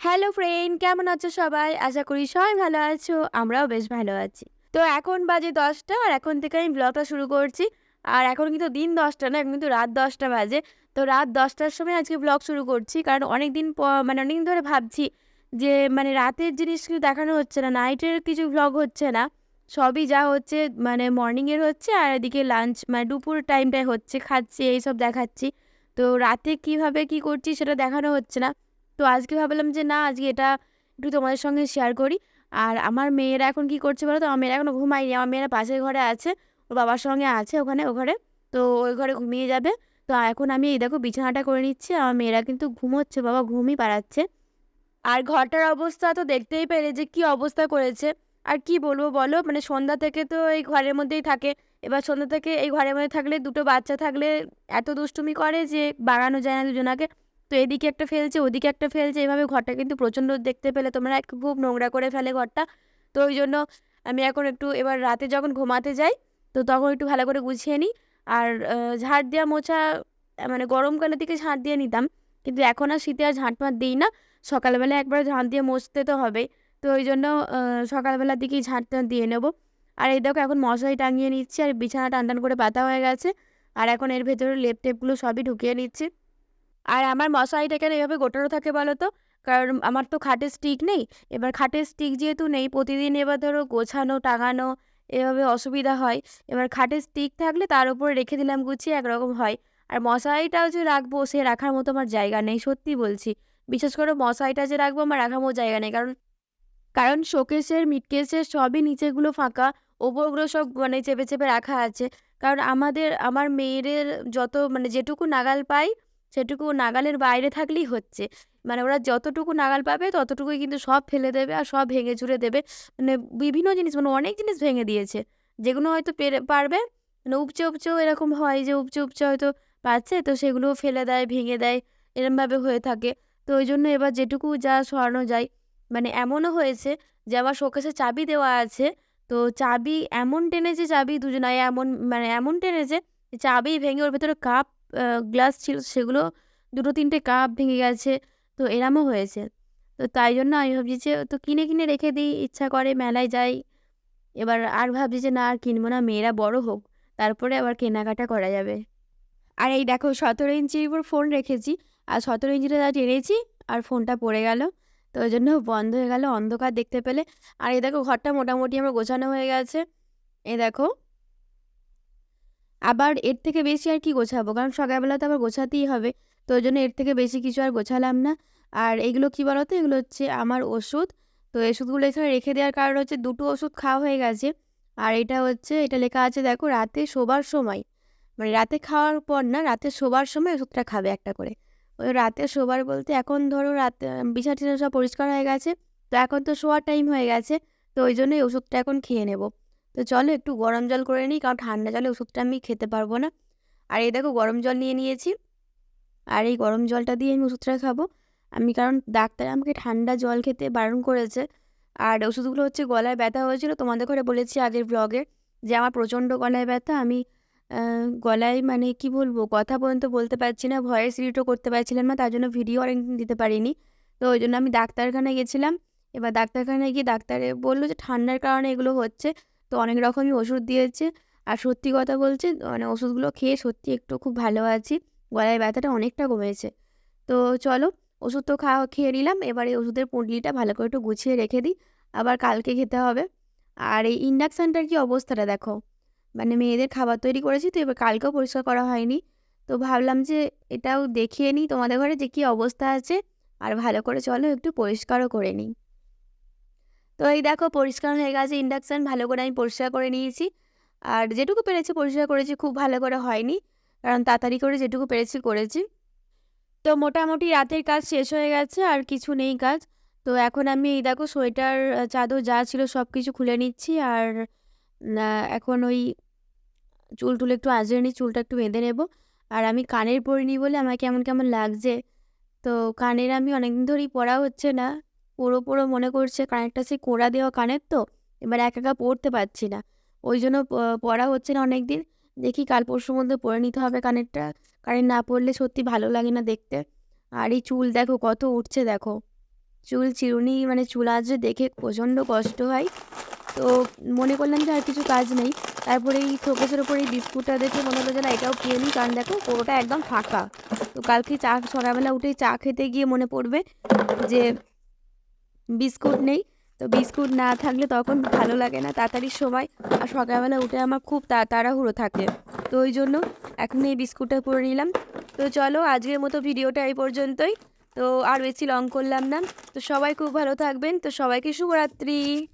Hello friend, কেমন আছো সবাই? আশা করি সবাই ভালো আছো, আমরাও বেশ ভালো আছি। তো এখন বাজে দশটা আর এখন থেকে আমি ব্লগটা শুরু করছি। আর এখন কিন্তু দিন দশটা না, এখন কিন্তু রাত দশটা বাজে। তো রাত দশটার সময় আজকে ব্লগ শুরু করছি, কারণ অনেক দিন মানে অনেক ধরে ভাবছি যে মানে রাতের জিনিস কিছু দেখানো হচ্ছে না নাইটের কিছু ব্লগ হচ্ছে না। সবই যা হচ্ছে মানে মর্নিংয়ের হচ্ছে আর এদিকে লাঞ্চ মানে দুপুর টাইমটায় হচ্ছে, খাচ্ছি, এইসব দেখাচ্ছি। তো রাতে কীভাবে কি করছি সেটা দেখানো হচ্ছে না। তো আজকে ভাবলাম যে না, আজকে এটা একটু তোমাদের সঙ্গে শেয়ার করি। আর আমার মেয়েরা এখন কি করছে বলো তো আমার মেয়েরা এখনও ঘুমায়নি। আমার মেয়েরা পাশের ঘরে আছে। ওর বাবার সঙ্গে আছে ওখানে, ও ঘরে। তো ওই ঘরে ঘুমিয়ে যাবে। তো এখন আমি এই দেখো বিছানাটা করে নিচ্ছি। আমার মেয়েরা কিন্তু ঘুমোচ্ছে, বাবা ঘুমই পাড়াচ্ছে। আর ঘরটার অবস্থা তো দেখতেই পেলে যে কি অবস্থা করেছে। আর কি বলব বলো? মানে সন্ধ্যা থেকে তো এই ঘরের মধ্যেই থাকে। এবার সন্ধ্যা থেকে এই ঘরের মধ্যে থাকলে দুটো বাচ্চা থাকলে এত দুষ্টুমি করে যে বাগানো যায় না দুজনাকে। তো এদিকে একটা ফেলছে, ওদিকে একটা ফেলছে। এভাবে ঘরটা কিন্তু প্রচণ্ড দেখতে পেলে তোমরা খুব নোংরা করে ফেলে ঘরটা। তো ওই জন্য আমি এখন একটু এবার রাতে যখন ঘুমাতে যাই, তো তখন একটু ভালো করে গুছিয়ে নিই। আর ঝাড় দেওয়া মোছা মানে গরমকালের দিকে ঝাঁট দিয়ে নিতাম। কিন্তু এখন আর শীতে আর ঝাঁট মাট দিই না। সকালবেলা একবার ঝাঁট দিয়ে মুছতে তো হবে। তো ওই জন্য সকালবেলার দিকেই ঝাঁটটা দিয়ে নেব। আর এই দেখো এখন মশারি টাঙিয়ে নিচ্ছি, আর বিছানা টান টান করে পাতা হয়ে গেছে। আর এখন এর ভেতরে লেপ টেপগুলো সবই ঢুকিয়ে নিচ্ছি। আর আমার মশারিটা কেন এভাবে গোটানো থাকে বলো তো কারণ আমার তো খাটের স্টিক নেই। এবার খাটের স্টিক যেহেতু নেই, প্রতিদিন এবার ধরো গোছানো, টাঙানো, এভাবে অসুবিধা হয়। এবার খাটের স্টিক থাকলে তার উপরে রেখে দিলাম গুছিয়ে, একরকম হয়। আর মশারিটাও যে রাখব, সে রাখার মতো আমার জায়গা নেই, সত্যি বলছি। বিশেষ করে মশারিটা যে রাখব, আমার রাখার মতো জায়গা নেই। কারণ কারণ শোকেসের, মিটকেসের সবই নিচেগুলো ফাঁকা, ওপরগুলো সব মানে চেপে চেপে রাখা আছে। কারণ আমাদের, আমার মেয়েদের যত মানে যেটুকু নাগাল পাই সেটুকু নাগালের বাইরে থাকলেই হচ্ছে। মানে ওরা যতটুকু নাগাল পাবে, ততটুকুই কিন্তু সব ফেলে দেবে আর সব ভেঙে চুরে দেবে। মানে বিভিন্ন জিনিস মানে অনেক জিনিস ভেঙে দিয়েছে। যেগুলো হয়তো পেরে, পারবে মানে উপচে উপচেও এরকম হয় যে উপচে উপচে হয়তো পাচ্ছে, তো সেগুলোও ফেলে দেয়, ভেঙে দেয়, এরমভাবে হয়ে থাকে। তো ওই জন্য এবার যেটুকু যা সরানো যায়। মানে এমনও হয়েছে যে আমার শোকেসে চাবি দেওয়া আছে, তো চাবি এমন টেনেছে, চাবি দুজনায় এমন মানে এমন টেনেছে চাবি ভেঙে ওর ভেতরে কাপ গ্লাস ছিল, সেগুলো দুটো তিনটে কাপ ভেঙে গেছে, তো এরমও হয়েছে। তো তাই জন্য আমি ভাবছি যে, তো কিনে কিনে রেখে দিই, ইচ্ছা করে মেলায় যাই। এবার আর ভাবছি যে, না, আর কিনবো না, মেয়েরা বড় হোক, তারপরে আবার কেনাকাটা করা যাবে। আর এই দেখো, সতেরো ইঞ্চির উপর ফোন রেখেছি, আর সতেরো ইঞ্চিটা যা টেনেছি, আর ফোনটা পড়ে গেল। তো ওই জন্য বন্ধ হয়ে গেল, অন্ধকার দেখতে পেলে। আর এই দেখো, ঘরটা মোটামুটি আমার গোছানো হয়ে গেছে। এই দেখো আবার এর থেকে বেশি আর কি গোছাবো? কারণ সকালবেলা তো আবার গোছাতেই হবে। তো ওই জন্য এর থেকে বেশি কিছু আর গোছালাম না। আর এগুলো কী বলতো? এগুলো হচ্ছে আমার ওষুধ। তো ওষুধগুলো এখানে রেখে দেওয়ার কারণ হচ্ছে দুটো ওষুধ খাওয়া হয়ে গেছে। আর এটা হচ্ছে, এটা লেখা আছে দেখো, রাতে শোবার সময়। মানে রাতে খাওয়ার পর না, রাতে শোবার সময় ওষুধটা খাবে একটা করে। ওই রাতে শোবার বলতে এখন ধরো রাতে, বিছানা টিছানা সব পরিষ্কার হয়ে গেছে। তো এখন তো শোয়ার টাইম হয়ে গেছে। তো ওই জন্যই ওষুধটা এখন খেয়ে নেব। তো চলো একটু গরম জল করে নিই, কারণ ঠান্ডা জলে ওষুধটা আমি খেতে পারব না। আর এই দেখো গরম জল নিয়ে নিয়েছি, আর এই গরম জলটা দিয়ে আমি ওষুধটা খাব। আমি কারণ ডাক্তার আমাকে ঠান্ডা জল খেতে বারণ করেছে, আর ওষুধগুলো হচ্ছে গলায় ব্যথা হয়েছিল। তোমাদের ঘরে বলেছি আগের ব্লগে যে আমার প্রচণ্ড গলায় ব্যথা। আমি গলায় মানে কি বলব, কথা পর্যন্ত বলতে পারছি না, ভয়েস রিডও করতে পারছিলাম না, তার জন্য ভিডিও অনেকদিন দিতে পারিনি। তো ওই জন্য আমি ডাক্তারখানায় গেছিলাম। এবার ডাক্তারখানায় গিয়ে ডাক্তারে বলল যে ঠান্ডার কারণে এগুলো হচ্ছে। তো অনেক রকমই ওষুধ দিয়েছে। আর সত্যি কথা বলছে মানে ওষুধগুলো খেয়ে সত্যি একটু খুব ভালো আছি। গলায় ব্যথাটা অনেকটা কমেছে। তো চলো ওষুধ তো খাওয়া খেয়ে নিলাম। এবার এই ওষুধের পুঁটলিটা ভালো করে একটু গুছিয়ে রেখে দিই। আবার কালকে খেতে হবে। আর এই ইন্ডাকশানটার কি অবস্থাটা দেখো? মানে মেয়েদের খাবার তৈরি করেছি তো এবার কালকেও পরিষ্কার করা হয়নি। তো ভাবলাম যে এটাও দেখিয়ে নিই তোমাদের ঘরে যে কী অবস্থা আছে। আর ভালো করে চলো একটু পরিষ্কারও করে নিই। তো এই দেখো পরিষ্কার হয়ে গেছে ইন্ডাকশান ভালো করে আমি পরিষ্কার করে নিয়েছি। আর যেটুকু পেরেছি পরিষ্কার করেছি, খুব ভালো করে হয়নি। কারণ তাড়াতাড়ি করে যেটুকু পেরেছি করেছি। তো মোটামুটি রাতের কাজ শেষ হয়ে গেছে, আর কিছু নেই কাজ। তো এখন আমি এই দেখো সোয়েটার চাদর যা ছিল সব কিছু খুলে নিচ্ছি। আর এখন ওই চুল টুল একটু আজরে নিই, চুলটা একটু বেঁধে নেব। আর আমি কানের পরিনি বলে আমার কেমন কেমন লাগছে। তো কানের আমি অনেকদিন ধরেই পরা হচ্ছে না। পুরো পুরো মনে করছে কানেরটা সেই কোড়া দেওয়া কানের তো, এবার একা একা পড়তে পারছি না। ওই জন্য পড়া হচ্ছে না অনেক দিন দেখি কাল পরশুর মধ্যে পরে নিতে হবে কানেরটা। কানের না পড়লে সত্যি ভালো লাগে না দেখতে। আর এই চুল দেখো, কত উঠছে দেখো। চুল চিরুনি মানে চুল আঁচড়ে দেখে প্রচণ্ড কষ্ট হয়। তো মনে করলাম যে আর কিছু কাজ নেই। তারপরে এই শোকেসের ওপর এই বিস্কুটটা দেখে মনে হলো যে না, এটাও খেয়ে নিই। কারণ দেখো, পুরোটা একদম ফাঁকা। তো কালকে চা, সকালবেলা উঠে চা খেতে গিয়ে মনে পড়বে যে বিস্কুট নেই। তো বিস্কুট না থাকলে তখন ভালো লাগে না। তাড়াতাড়ির সময়। আর সকালবেলা উঠে আমার খুব তাড়াহুড়ো থাকে। তো ওই জন্য এখন এই বিস্কুটটা করে নিলাম। তো চলো আজকের মতো ভিডিওটা এই পর্যন্তই। তো আর বেশি লং করলাম না। তো সবাই খুব ভালো থাকবেন। তো সবাইকে শুভরাত্রি।